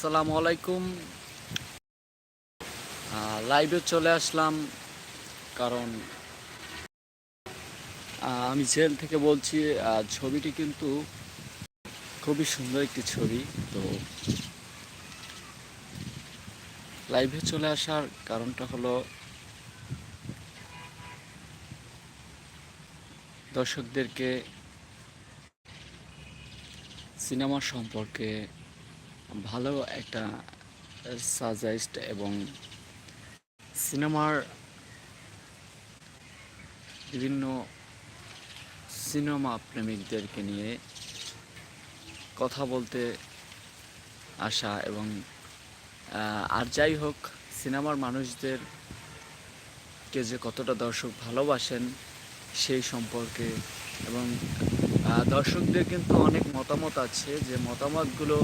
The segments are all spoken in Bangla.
আসসালামু আলাইকুম। লাইভে চলে আসলাম, কারণ আমি জেল থেকে বলছি ছবিটি কিন্তু খুবই সুন্দর একটি ছবি, তো লাইভে চলে আসার কারণটা হলো, দর্শকদেরকে, সিনেমা সম্পর্কে ভালো একটা সাজেস্ট এবং সিনেমার বিভিন্ন সিনেমা প্রেমিকদেরকে নিয়ে কথা বলতে আসা এবং আর যাই হোক সিনেমার মানুষদেরকে যে কতটা দর্শক ভালোবাসেন সেই সম্পর্কে এবং দর্শকদের কিন্তু অনেক মতামত আছে যে মতামতগুলো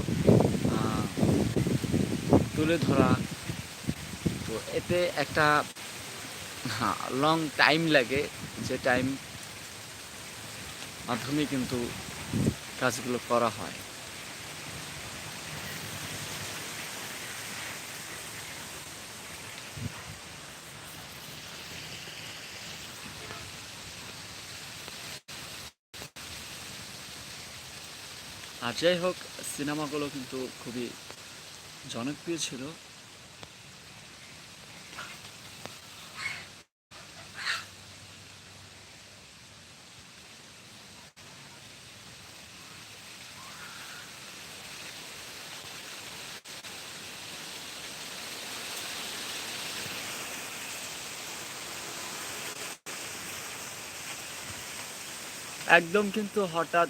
তুলে ধরা। তো এতে একটা লং টাইম লাগে। যে টাইম মাধ্যমে কিন্তু কাজগুলো করা হয়। যাই হোক সিনেমাগুলো কিন্তু খুবই জনপ্রিয় ছিল। একদম কিন্তু হঠাৎ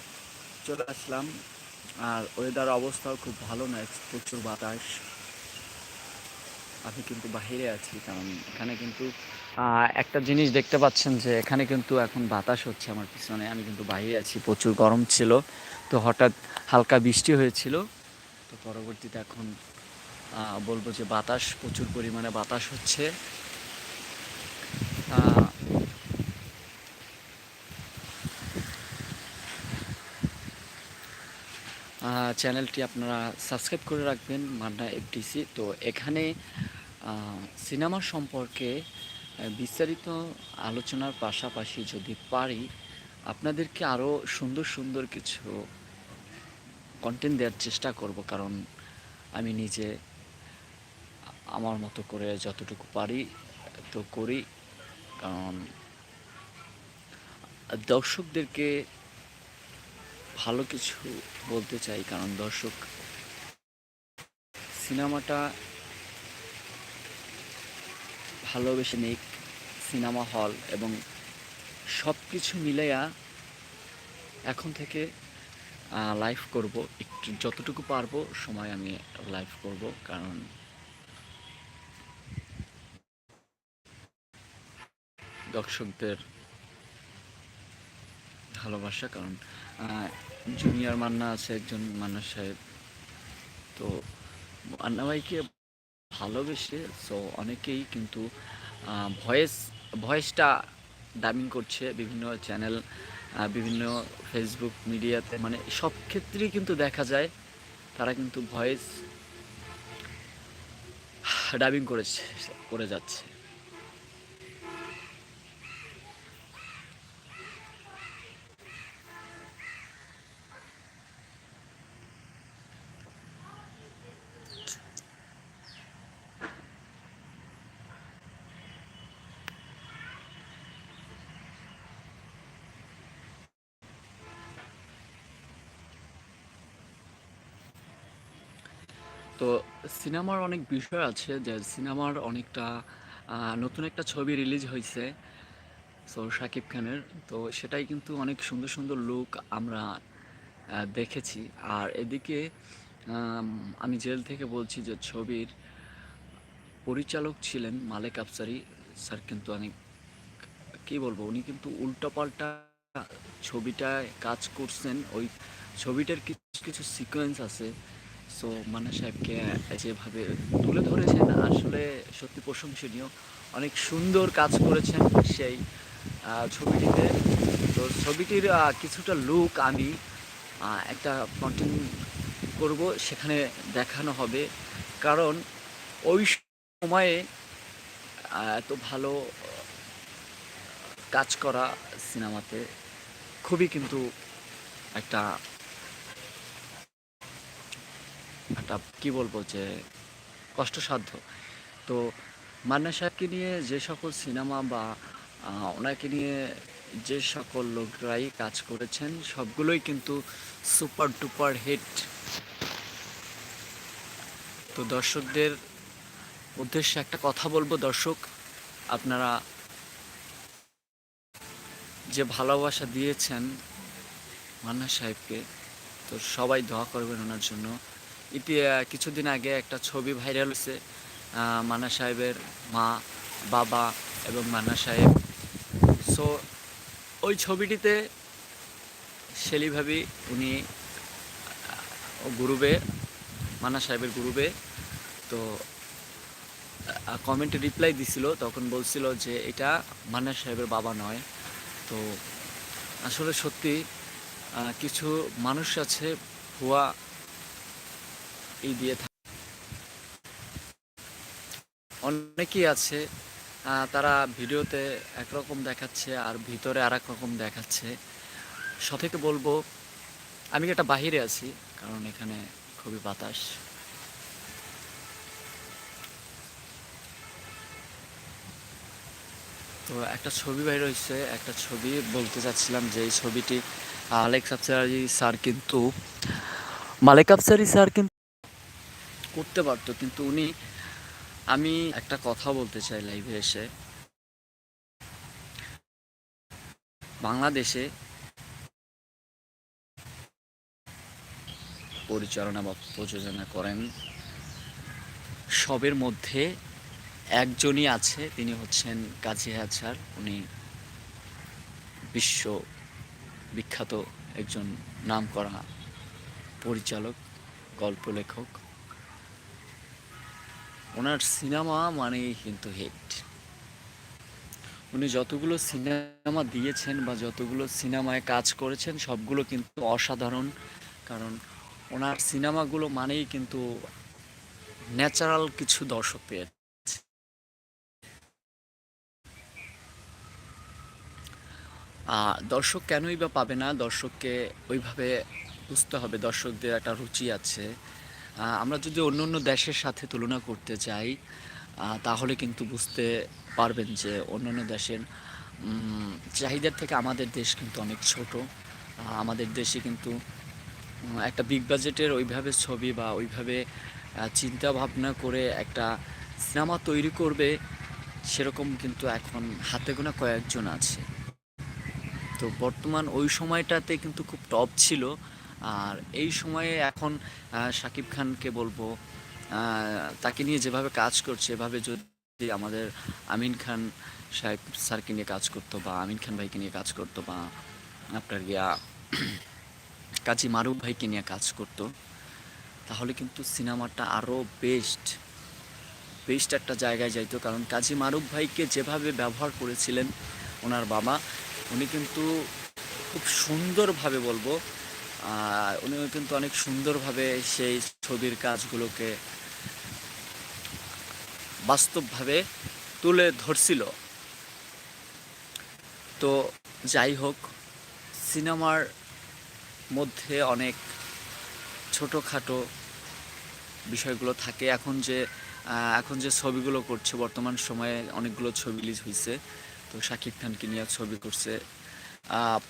চলে আসলাম। আর ওয়েদার অবস্থাও খুব ভালো না প্রচুর বাতাস। আমি কিন্তু বাইরে আছি, কারণ এখানে কিন্তু একটা জিনিস দেখতে পাচ্ছেন যে এখানে কিন্তু এখন বাতাস হচ্ছে আমার পিছনে। আমি কিন্তু বাইরে আছি, প্রচুর গরম ছিল। তো হঠাৎ হালকা বৃষ্টি হয়েছিল। তো পরবর্তীতে এখন বলব যে বাতাস, প্রচুর পরিমাণে বাতাস হচ্ছে। চ্যানেলটি আপনারা সাবস্ক্রাইব করে রাখবেন, মান্না এফটিসি তো এখানে সিনেমা সম্পর্কে বিস্তারিত আলোচনার পাশাপাশি যদি পারি, আপনাদেরকে আরও সুন্দর সুন্দর কিছু কন্টেন্ট দেওয়ার চেষ্টা করব, কারণ আমি নিজে আমার মতো করে যতটুকু পারি তো করি, কারণ দর্শকদেরকে ভালো কিছু বলতে চাই, কারণ দর্শক, সিনেমাটা ভালোবেসে নিক সিনেমা হল এবং সব কিছু মিলাইয়া এখন থেকে লাইভ করব। একটু যতটুকু পারব, সময় আমি লাইভ করব, কারণ দর্শকদের ভালোবাসা, কারণ জুনিয়র মান্না আছে একজন মান্না সাহেব। তো মান্না ভাইকে ভালোবেসে সো অনেকেই কিন্তু ভয়েস ভয়েসটা ডাবিং করছে বিভিন্ন চ্যানেল বিভিন্ন ফেসবুক মিডিয়াতে মানে সব ক্ষেত্রেই কিন্তু দেখা যায়, তারা কিন্তু ভয়েস ডাবিং করেছে, করে যাচ্ছে তো সিনেমার অনেক বিষয় আছে যে সিনেমার অনেকটা নতুন একটা ছবি রিলিজ হয়েছে সো শাকিব খানের। তো সেটাই কিন্তু অনেক সুন্দর সুন্দর লুক আমরা দেখেছি। আর এদিকে, আমি জেল থেকে বলছি যে ছবির পরিচালক ছিলেন মালেক আফসারি। স্যার কিন্তু অনেক কি বলব, উনি কিন্তু উল্টোপাল্টা ছবিটায় কাজ করছেন। ওই ছবিটার কিছু কিছু সিকোয়েন্স আছে। সো মান্না সাহেবকে যেভাবে তুলে ধরেছেন, আসলে সত্যি প্রশংসনীয়। অনেক সুন্দর কাজ করেছেন সেই ছবিটিতে। তো ছবিটির কিছুটা লুক আমি একটা কন্টেন্ট করব, সেখানে দেখানো হবে। কারণ ওই সময়ে এত ভালো কাজ করা সিনেমাতে খুবই কিন্তু একটা একটা কি বলব যে কষ্টসাধ্য। তো মান্না সাহেবকে নিয়ে যে সকল সিনেমা বা ওনাকে নিয়ে যে সকল লোকরাই কাজ করেছেন, সবগুলোই কিন্তু সুপার টুপার হিট। তো দর্শকদের উদ্দেশ্যে একটা কথা বলব দর্শক, আপনারা যে ভালোবাসা দিয়েছেন মান্না সাহেবকে, তো সবাই দোয়া করবেন ওনার জন্য। ইতি কিছুদিন আগে একটা ছবি ভাইরাল হয়েছে মান্না সাহেবের মা, বাবা এবং মান্না সাহেব। সো ওই ছবিটিতে শেলি ভাবি, উনি গ্রুপে মান্না সাহেবের গ্রুপে তো কমেন্টে রিপ্লাই দিছিল, তখন বলছিল যে এটা মান্না সাহেবের বাবা নয়। তো, আসলে সত্যি কিছু মানুষ আছে, ভুয়া এই দিয়ে অনেকেই আছে তারা ভিডিওতে একরকম দেখাচ্ছে আর ভিতরে আর রকম দেখাচ্ছে। সঠিক বলব, আমি একটা বাহিরে আছি, কারণ এখানে খুবই বাতাস। তো একটা ছবি বাইর হয়েছে, একটা ছবি বলতে চাচ্ছিলাম যে এই ছবিটি আলেক আফসারি স্যার কিন্তু, মালেক আফসারি স্যার কিন্তু করতে পারতো, কিন্তু উনি, আমি একটা কথা বলতে চাই লাইভে এসে। বাংলাদেশে পরিচালনা বা প্রযোজনা করেন, সবের মধ্যে একজনই আছে, তিনি হচ্ছেন কাজী হাজার উনি বিশ্ব বিখ্যাত একজন নামকরা পরিচালক গল্প লেখক ওনার সিনেমা মানেই কিন্তু হিট উনি যতগুলো সিনেমা দিয়েছেন বা যতগুলো সিনেমায় কাজ করেছেন, সবগুলো কিন্তু অসাধারণ। কারণ ওনার সিনেমাগুলো মানেই কিন্তু ন্যাচারাল কিছু দর্শক পেয়েছে। দর্শক কেনই বা পাবে না? দর্শককে ওইভাবে বুঝতে হবে। দর্শকদের একটা রুচি আছে। আমরা যদি অন্য অন্য দেশের সাথে তুলনা করতে চাই তাহলে কিন্তু বুঝতে পারবেন যে অন্য অন্য দেশের চাহিদার থেকে আমাদের দেশ কিন্তু অনেক ছোট। আমাদের দেশে কিন্তু একটা বিগ বাজেটের ওইভাবে ছবি বা ওইভাবে চিন্তা ভাবনা করে একটা সিনেমা তৈরি করবে, সেরকম কিন্তু এখন হাতে গোনা কয়েকজন আছে। তো বর্তমান ওই সময়টাতে কিন্তু খুব টপ ছিল। আর এই সময়ে এখন শাকিব খানকে বলব তাকে নিয়ে যেভাবে কাজ করছে, এভাবে যদি আমাদের আমিন খান সাহেব স্যারকে নিয়ে কাজ করতো বা আমিন খান ভাইকে নিয়ে কাজ করতো বা আপনার গিয়া কাজী মারুফ ভাইকে নিয়ে কাজ করতো, তাহলে কিন্তু সিনেমাটা আরও বেস্ট বেস্ট একটা জায়গায় যাইতো। কারণ কাজী মারুফ ভাইকে যেভাবে ব্যবহার করেছিলেন ওনার বাবা, উনি কিন্তু খুব সুন্দরভাবে বলব আর উনি কিন্তু অনেক সুন্দরভাবে সেই ছবির কাজগুলোকে বাস্তবভাবে তুলে ধরছিল। তো যাই হোক, সিনেমার মধ্যে অনেক ছোটোখাটো বিষয়গুলো থাকে। এখন যে এখন যে ছবিগুলো করছে, বর্তমান সময়ে অনেকগুলো ছবি রিলিজ হয়েছে তো শাকিব খানকে নিয়ে ছবি করছে।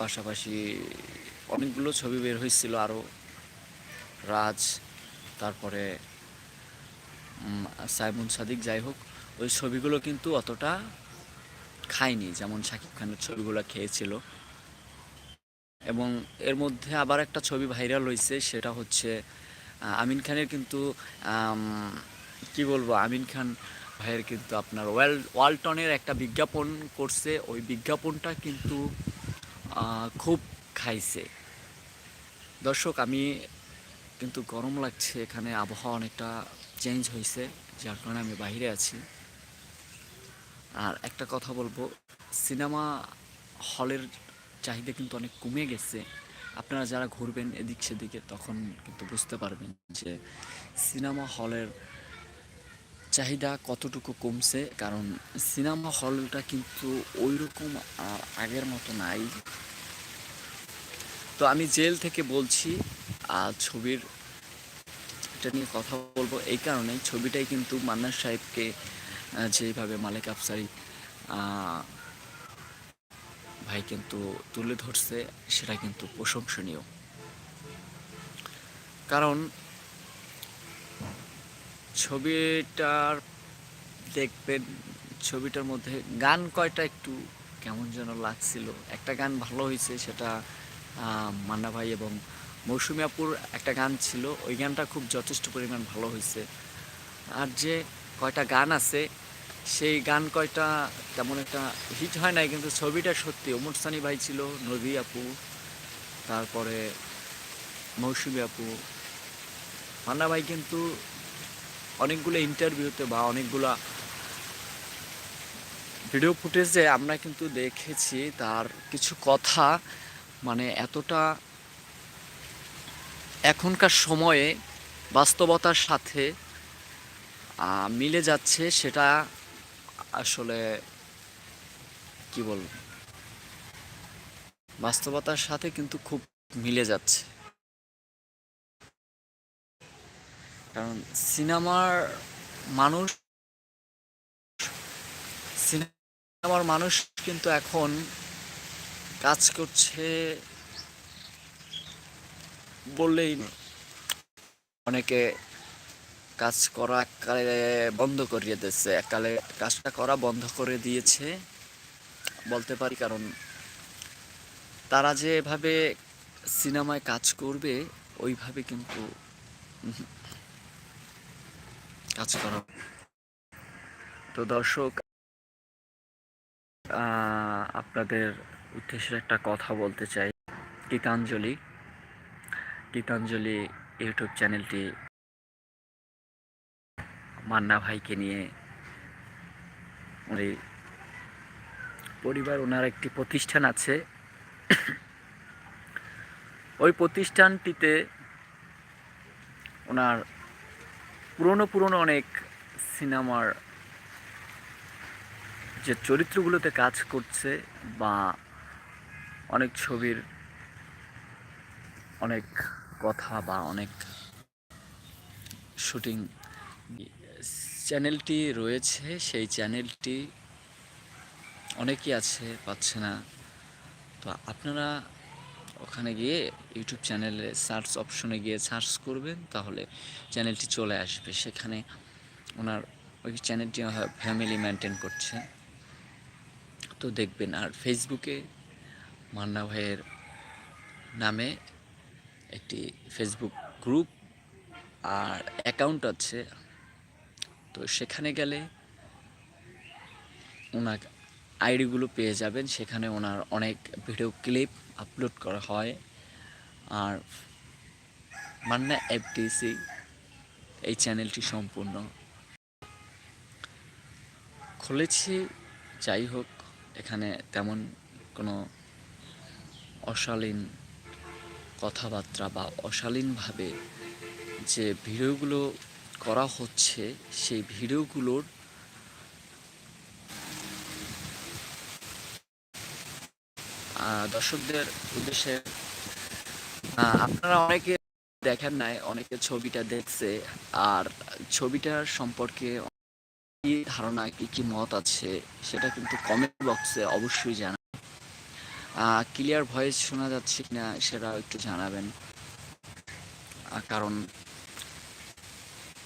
পাশাপাশি অনেকগুলো ছবি বের হয়েছিল আরও রাজ, তারপরে সাইমুন সাদিক, যাই হোক, ওই ছবিগুলো কিন্তু অতটা খায়নি, যেমন শাকিব খানের ছবিগুলো খেয়েছিল। এবং এর মধ্যে আবার একটা ছবি ভাইরাল হয়েছে, সেটা হচ্ছে আমিন খানের কিন্তু কি বলব, আমিন খান ভাইয়ের কিন্তু আপনার ওয়াল, ওয়ালটনের একটা বিজ্ঞাপন করছে, ওই বিজ্ঞাপনটা কিন্তু খুব খাইছে। দর্শক, আমি কিন্তু গরম লাগছে, এখানে আবহাওয়া অনেকটা চেঞ্জ হয়েছে, যার কারণে আমি বাইরে আছি। আর একটা কথা বলব, সিনেমা হলের চাহিদা কিন্তু অনেক কমে গেছে। আপনারা যারা ঘুরবেন এদিক সেদিকে, তখন কিন্তু বুঝতে পারবেন যে সিনেমা হলের চাহিদা কতটুকু কমছে। কারণ সিনেমা হলটা কিন্তু ওই রকম আর আগের মতো নাই। তো আমি জেল থেকে বলছি ছবির, এটা নিয়ে কথা বলব এই কারণে ছবিটাই কিন্তু মান্নার সাহেবকে যেভাবে মালিক আফসারি ভাই কিন্তু তুলে ধরছে, সেটা কিন্তু প্রশংসনীয়। কারণ ছবিটার দেখবেন, ছবিটার মধ্যে গান কয়টা একটু কেমন যেন লাগছিল। একটা গান ভালো হয়েছে, সেটা মান্না ভাই এবং মৌসুমী আপুর একটা গান ছিল। ওই গানটা খুব যথেষ্ট পরিমাণ ভালো হয়েছে। আর যে কয়টা গান আছে, সেই গান কয়টা তেমন একটা হিট হয় নাই, কিন্তু ছবিটা সত্যি। ওমর সানি ভাই ছিল নদী আপু, তারপরে মৌসুমী আপু। মান্না ভাই কিন্তু অনেকগুলো ইন্টারভিউতে বা অনেকগুলা ভিডিও ফুটেজে আমরা কিন্তু দেখেছি তার কিছু কথা। মানে এতটা এখনকার সময়ে বাস্তবতার সাথে মিলে যাচ্ছে সেটা আসলে কি বলব? বাস্তবতার সাথে কিন্তু খুব মিলে যাচ্ছে। কারণ সিনেমার মানুষ সিনেমার মানুষ কিন্তু এখন কাজ করছে বললেই অনেকে কাজ করা এককালে বন্ধ করিয়ে দিয়েছে, এককালে কাজটা করা বন্ধ করে দিয়েছে, বলতে পারি কারণ তারা যেভাবে সিনেমায় কাজ করবে, ওইভাবে কিন্তু কাজ করা তো দর্শক আপনাদের উদ্দেশ্যে একটা কথা বলতে চাই। গীতাঞ্জলি। গীতাঞ্জলি ইউটিউব চ্যানেলটি মান্না ভাইকে নিয়ে ওই পরিবার, ওনার একটি প্রতিষ্ঠান আছে। ওই প্রতিষ্ঠানটিতে ওনার পুরনো পুরনো অনেক সিনেমার যে চরিত্রগুলোতে কাজ করছে বা অনেক ছবির অনেক কথা বা অনেক শুটিং চ্যানেলটি রয়েছে, সেই চ্যানেলটি অনেকেই আছে, পাচ্ছে না। তো আপনারা ওখানে গিয়ে ইউটিউব চ্যানেলে সার্চ অপশনে গিয়ে সার্চ করবেন, তাহলে চ্যানেলটি চলে আসবে। সেখানে ওনার ওই চ্যানেলটি ফ্যামিলি মেনটেন করছে। তো দেখবেন, আর ফেসবুকে মান্না ভাইয়ের নামে একটি ফেসবুক গ্রুপ আর অ্যাকাউন্ট আছে। তো সেখানে গেলে ওনার আইডিগুলো পেয়ে যাবেন। সেখানে ওনার অনেক ভিডিও ক্লিপ আপলোড করা হয়। আর মান্না এফডিসি এই চ্যানেলটি সম্পূর্ণ খুলেছি। যাই হোক, এখানে তেমন কোনো অশালীন কথাবার্তা বা অশালীনভাবে যে ভিডিওগুলো করা হচ্ছে, সেই ভিডিওগুলোর দর্শকদের উদ্দেশ্যে আপনারা অনেকে দেখেন নাই, অনেকে ছবিটা দেখছে, আর ছবিটার সম্পর্কে কি ধারণা, কি কি মত আছে, সেটা কিন্তু কমেন্ট বক্সে অবশ্যই জানান ক্লিয়ার ভয়েস শোনা যাচ্ছে কিনা সেটা একটু জানাবেন। কারণ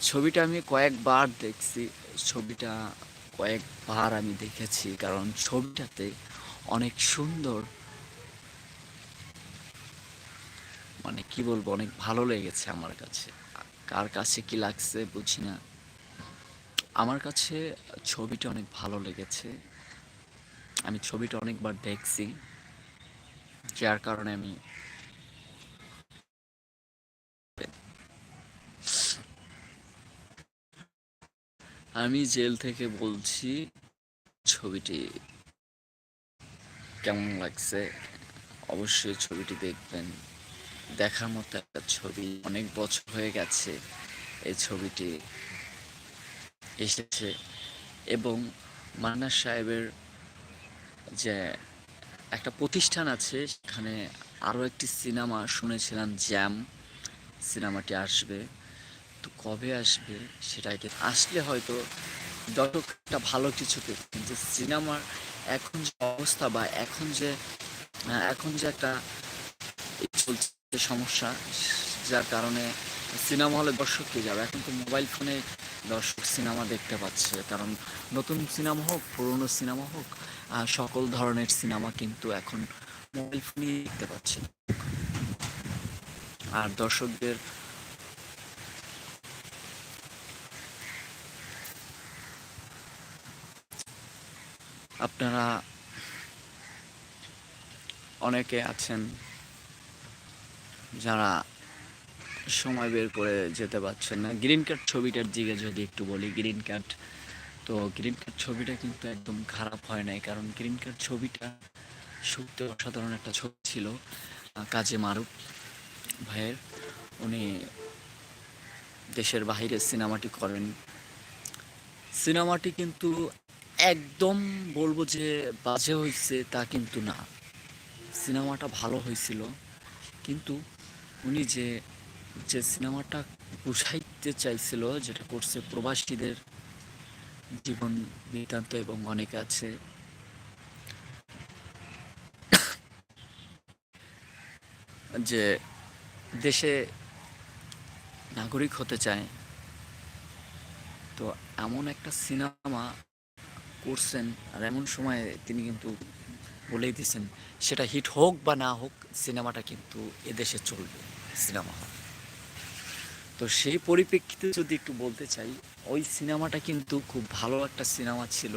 ছবিটা আমি কয়েকবার দেখছি, ছবিটা কয়েকবার আমি দেখেছি, কারণ ছবিটাতে অনেক সুন্দর মানে কি বলব, অনেক ভালো লেগেছে আমার কাছে। কার কাছে কি লাগছে বুঝি না। আমার কাছে ছবিটা অনেক ভালো লেগেছে। আমি ছবিটা অনেকবার দেখছি। যার কারণে আমি আমি জেল থেকে বলছি, ছবিটি কেমন লাগছে? অবশ্যই ছবিটি দেখবেন। দেখার মতো একটা ছবি। অনেক বছর হয়ে গেছে এই ছবিটি এসেছে এবং মান্না সাহেবের যে একটা প্রতিষ্ঠান আছে, সেখানে আরও একটি সিনেমা শুনেছিলাম, জ্যাম সিনেমাটি আসবে। তো কবে আসবে সেটাকে আসলে হয়তো একটা ভালো কিছু পেত কিন্তু সিনেমার এখন যে অবস্থা বা এখন যে এখন যে একটা চলছে সমস্যা, যার কারণে সিনেমা হলে দর্শক কে যাবে। এখন তো মোবাইল ফোনে দর্শক সিনেমা দেখতে পাচ্ছে। কারণ নতুন সিনেমা হোক, পুরনো সিনেমা হোক সকল ধরনের সিনেমা কিন্তু এখন মোবাইল ফোনে দেখতে পাচ্ছে। আর দর্শকদের আপনারা অনেকে আছেন যারা সময় বের করে যেতে পারছেন না। গ্রিন কার্ড ছবিটার দিকে যদি একটু বলি গ্রিন কার্ড তো গ্রিন কার্ড ছবিটা কিন্তু একদম খারাপ হয় নাই, কারণ গ্রিন কার্ড ছবিটা সত্যি অসাধারণ একটা ছবি ছিল কাজী মারুফ ভাইয়ের। উনি দেশের বাইরে সিনেমাটি করেন। সিনেমাটি কিন্তু একদম বলব যে বাজে হয়েছে তা কিন্তু না। সিনেমাটা ভালো হয়েছিল কিন্তু উনি যে যে সিনেমাটা বুঝাইতে চাইছিল, যেটা করছে প্রবাসীদের জীবন বৃত্তান্ত এবং অনেক আছে। যে দেশে নাগরিক হতে চায়, তো এমন একটা সিনেমা করছেন, আর এমন সময়ে তিনি কিন্তু বলেই দিয়েছেন, সেটা হিট হোক বা না হোক, সিনেমাটা কিন্তু এদেশে চলবে, সিনেমা তো সেই পরিপ্রেক্ষিতে যদি একটু বলতে চাই, ওই সিনেমাটা কিন্তু খুব ভালো একটা সিনেমা ছিল।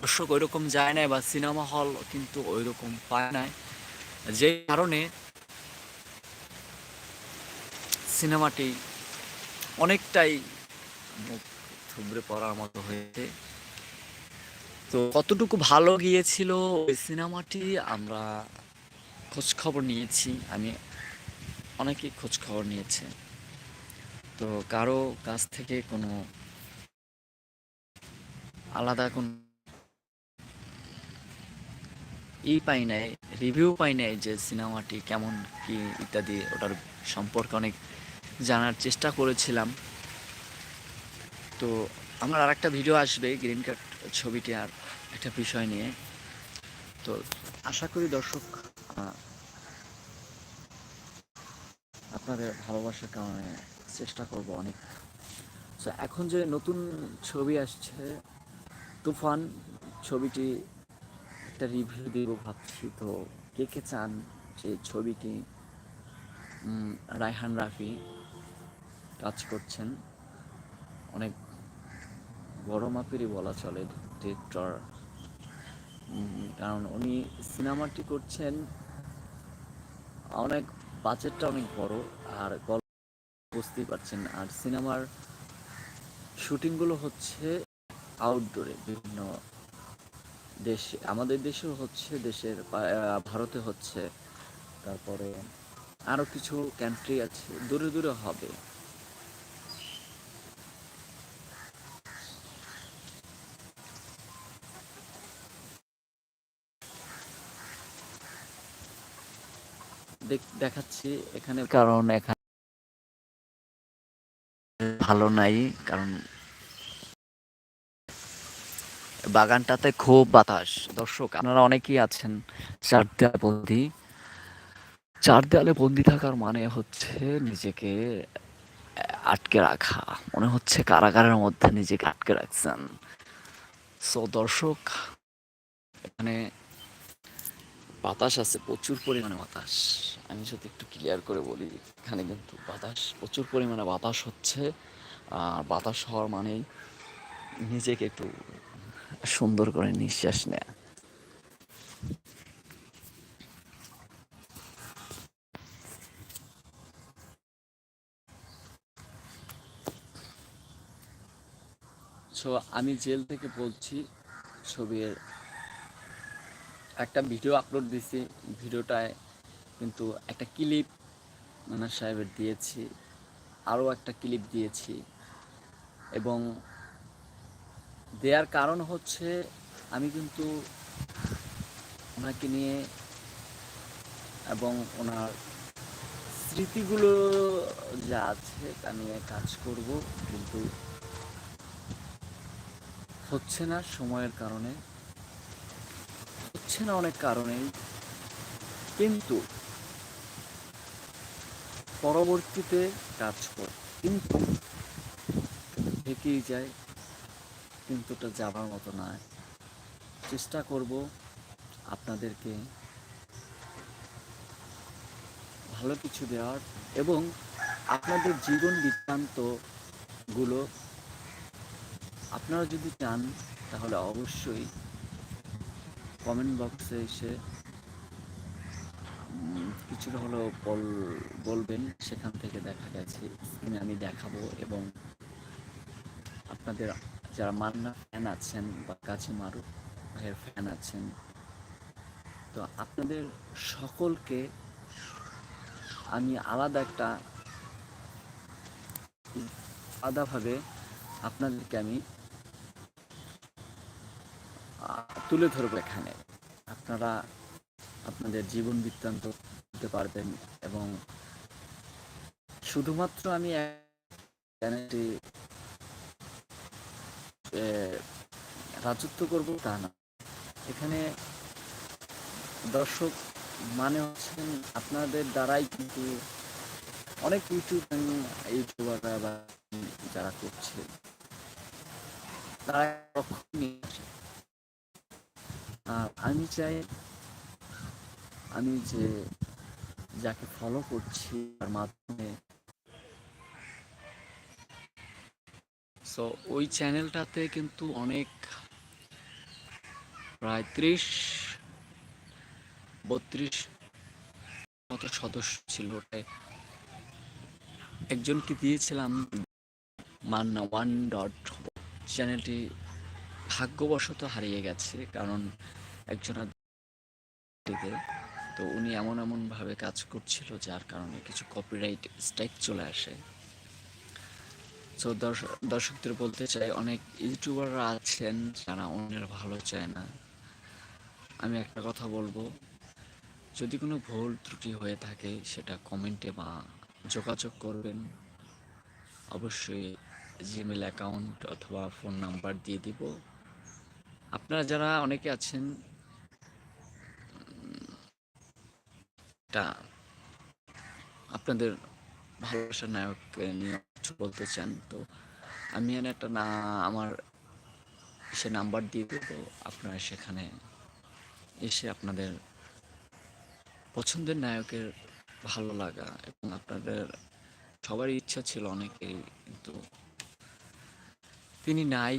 দর্শক ওইরকম যায় না বা সিনেমা হল কিন্তু ওইরকম পায় না যে কারণে সিনেমাটি অনেকটাই মুখ থুবড়ে পড়ার মতো হয়েছে। তো কতটুকু ভালো গিয়েছিল ওই সিনেমাটি আমরা খোঁজ খবর নিয়েছি। আমি অনেকেই খোঁজ খবর নিয়েছে। তো কারও কাছ থেকে কোনো আলাদা কোন ই পাই নাই রিভিউ পাই নাই যে সিনেমাটি কেমন কি ইত্যাদি ওটার সম্পর্কে অনেক জানার চেষ্টা করেছিলাম। তো আমার আর একটা ভিডিও আসবে গ্রিন কার্ড ছবিটি আর একটা বিষয় নিয়ে। তো আশা করি দর্শক আপনাদের ভালোবাসার কারণে চেষ্টা করব অনেক। তো এখন যে নতুন ছবি আসছে, তুফান ছবিটি একটা রিভিউ দিব ভাবছি। তো কে কে চান যে ছবিটি রায়হান রাফি কাজ করছেন? অনেক বড় মাপেরই বলা চলে ডিরেক্টর কারণ উনি সিনেমাটি করছেন, অনেক বাজেটটা অনেক বড়, আর গল্প বুঝতেই পারছেন। আর সিনেমার শুটিংগুলো হচ্ছে আউটডোরে বিভিন্ন দেশে, আমাদের দেশেও হচ্ছে, দেশের ভারতে হচ্ছে। তারপরে আরও কিছু কান্ট্রি আছে, দূরে দূরে হবে। দেখ- দেখাচ্ছি এখানে। কারণ এখানে ভালো নাই, কারণ বাগানটাতে খুব বাতাস। দর্শক, আপনারা অনেকেই আছেন চার দেয়ালে বন্দি। চার দেয়ালে বন্দি থাকার মানে হচ্ছে নিজেকে আটকে রাখা। মনে হচ্ছে কারাগারের মধ্যে নিজেকে আটকে রাখছেন। সো দর্শক, এখানে বাতাস আছে, প্রচুর পরিমাণে বাতাস। আমি যদি একটু ক্লিয়ার করে বলি, এখানে কিন্তু বাতাস, প্রচুর পরিমাণে বাতাস হচ্ছে। আর বাতাস হওয়ার মানেই নিজেকে একটু সুন্দর করে নিঃশ্বাস নেয়া। সো আমি জেল থেকে বলছি, ছবির একটা ভিডিও আপলোড দিছি, ভিডিওটায় কিন্তু একটা ক্লিপ মান্নান সাহেবের দিয়েছি, আরও একটা ক্লিপ দিয়েছি। এবং দেওয়ার কারণ হচ্ছে আমি কিন্তু ওনাকে নিয়ে এবং ওনার স্মৃতিগুলো যা আছে তা নিয়ে কাজ করব, কিন্তু হচ্ছে না সময়ের কারণে। হচ্ছে না অনেক কারণেই, কিন্তু পরবর্তীতে কাজ করে কিন্তু থেকেই যায়, কিন্তু ওটা যাবার মতো নয়। চেষ্টা করব আপনাদেরকে ভালো কিছু দেওয়ার এবং আপনাদের জীবন বৃত্তান্তগুলো আপনারা যদি চান, তাহলে অবশ্যই কমেন্ট বক্সে এসে কিছুটা হলেও বল, বলবেন। সেখান থেকে দেখা গেছে আমি দেখাবো এবং আপনাদের যারা মান্না ফ্যান আছেন বা কাছে মারুফ ভাইয়ের ফ্যান আছেন, তো আপনাদের সকলকে আমি আলাদা একটা আলাদাভাবে আপনাদেরকে আমি তুলে ধরবো এখানে। আপনারা আপনাদের জীবন বৃত্তান্ত দিতে পারবেন এবং শুধুমাত্র আমি রাজত্ব করব তা না। এখানে দর্শক মানে হচ্ছেন আপনাদের দ্বারাই কিন্তু অনেক ইউটিউব ইউটিউবাররা বা যারা করছে, তারা আমি চাই, আমি যে যাকে ফলো করছি, তার মাধ্যমে সো ওই চ্যানেলটাতে কিন্তু অনেক, প্রায় ত্রিশ, বত্রিশ মতো সদস্য ছিল ওটায় একজনকে দিয়েছিলাম মান্না ওয়ান ডট চ্যানেলটি ভাগ্যবশত হারিয়ে গেছে, কারণ একজন তো উনি এমন এমন ভাবে কাজ করছিল, যার কারণে কিছু কপিরাইট স্ট্রাইক চলে আসে। তো দর্শকদের বলতে চাই, অনেক ইউটিউবাররা আছেন যারা অন্যের ভালো চায় না। আমি একটা কথা বলব, যদি কোনো ভুল ত্রুটি হয়ে থাকে, সেটা কমেন্টে বা যোগাযোগ করবেন। অবশ্যই জিমেল অ্যাকাউন্ট অথবা ফোন নাম্বার দিয়ে দিব। আপনারা যারা অনেকে আছেন আপনাদের ভালোবাসার নায়ক নিয়ে কিছু বলতে চান? তো আমি এখানে একটা না, আমার সে নাম্বার দিয়ে দেবো। আপনারা সেখানে এসে আপনাদের পছন্দের নায়কের ভালো লাগা এবং আপনাদের সবারই ইচ্ছা ছিল অনেকেই, কিন্তু তিনি নাই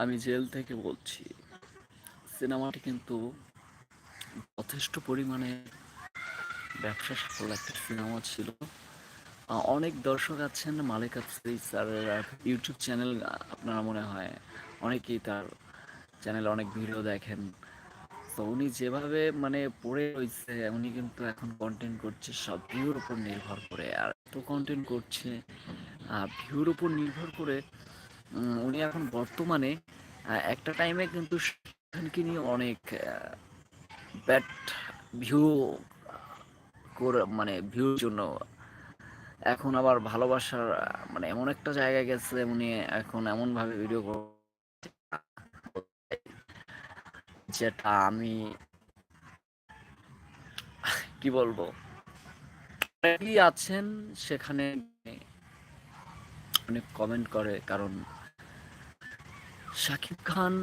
আমি জেল থেকে বলছি। সিনেমাটি কিন্তু যথেষ্ট পরিমাণে ব্যবসা সফল একটা সিনেমা ছিল। অনেক দর্শক আছেন, মালিক আফসরি স্যারের ইউটিউব চ্যানেল, আপনারা মনে হয় অনেকেই তার চ্যানেলে অনেক ভিডিও দেখেন। তো উনি যেভাবে মানে পড়ে রয়েছে, উনি কিন্তু এখন কন্টেন্ট করছে সব ভিউর উপর নির্ভর করে। আর এত কন্টেন্ট করছে আর ভিউর উপর নির্ভর করে উনি এখন বর্তমানে একটা টাইমে কিন্তু শাহরুখকে নিয়ে অনেক ব্যাট ভিউ করে মানে ভিউর জন্য। এখন আবার ভালোবাসার মানে এমন একটা জায়গায় গেছে, উনি এখন এমনভাবে ভিডিও যেটা আমি, কি বলব? আছেন সেখানে অনেক কমেন্ট করে, কারণ শাকিব খান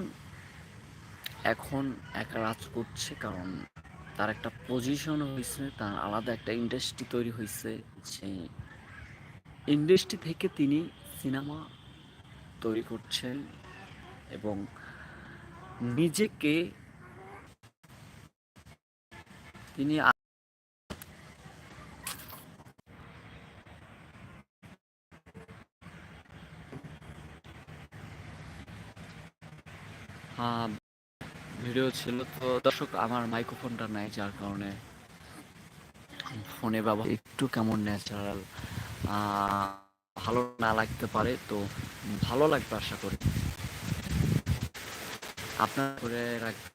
এখন একা রাজ করছে কারণ তার একটা পজিশন হয়েছে, তার আলাদা একটা ইন্ডাস্ট্রি তৈরি হয়েছে যে ইন্ডাস্ট্রি থেকে তিনি সিনেমা তৈরি করছেন এবং নিজেকে তিনি ভিডিও ছিল তো দর্শক, আমার মাইক্রোফোনটা নাই, যার কারণে ফোনে বাবা একটু কেমন ন্যাচারাল ভালো না লাগতে পারে, তো ভালো লাগবে আশা করি। আপনার করে রাখবেন।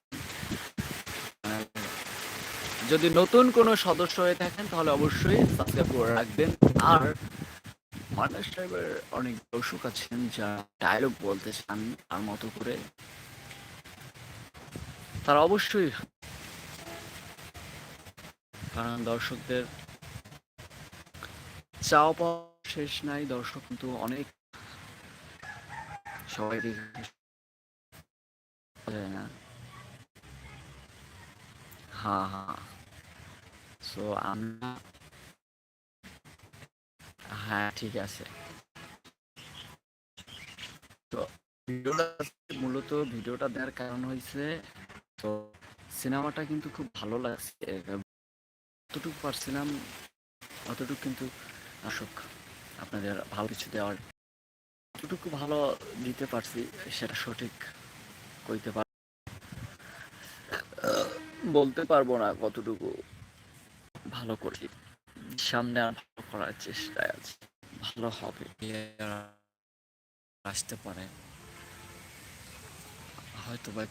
যদি নতুন কোনো সদস্য হয়ে থাকেন, তাহলে অবশ্যই সাবস্ক্রাইব করে রাখবেন। আর মার্নাস সাহেবের অনেক দর্শক আছেন যা ডায়লগ বলতে চান, তার মতো করে তারা অবশ্যই কারণ দর্শকদের চাও পাওয়া শেষ নাই, দর্শক কিন্তু অনেক সবাই যায় না হ্যাঁ। হ্যাঁ সো আমরা হ্যাঁ ঠিক আছে। তো, ভিডিওটা মূলত ভিডিওটা দেওয়ার কারণ হয়েছে তো সিনেমাটা কিন্তু খুব ভালো লাগছে যতটুকু পারছিলাম, অতটুকু কিন্তু আসক আপনাদের ভালো কিছু দেওয়ার যতটুকু ভালো দিতে পারছি সেটা সঠিক কইতে পার, বলতে পারব না কতটুকু ভালো করি সামনে আর ভালো করার চেষ্টায় আছি, ভালো হবে। আসতে পারে। হয়তো বা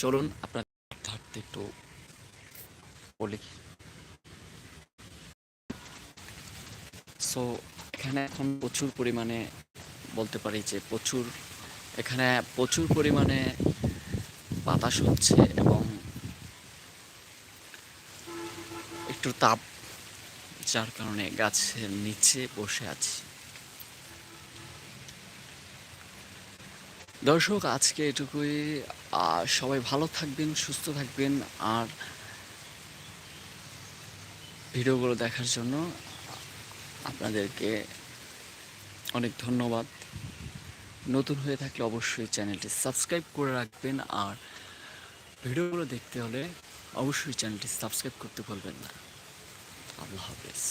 চলুন আপনার একটু বলি। সো এখানে এখন প্রচুর পরিমাণে বলতে পারি যে প্রচুর, এখানে প্রচুর পরিমাণে বাতাস হচ্ছে এবং একটু তাপ, যার কারণে গাছের নিচে বসে আছি। দর্শক, আজকে এটুকুই। সবাই ভালো থাকবেন, সুস্থ থাকবেন। আর ভিডিওগুলো দেখার জন্য আপনাদেরকে অনেক ধন্যবাদ। নতুন হয়ে থাকলে অবশ্যই চ্যানেলটি সাবস্ক্রাইব করে রাখবেন। আর ভিডিওগুলো দেখতে হলে অবশ্যই চ্যানেলটি সাবস্ক্রাইব করতে ভুলবেন না। আল্লাহ হাফেজ।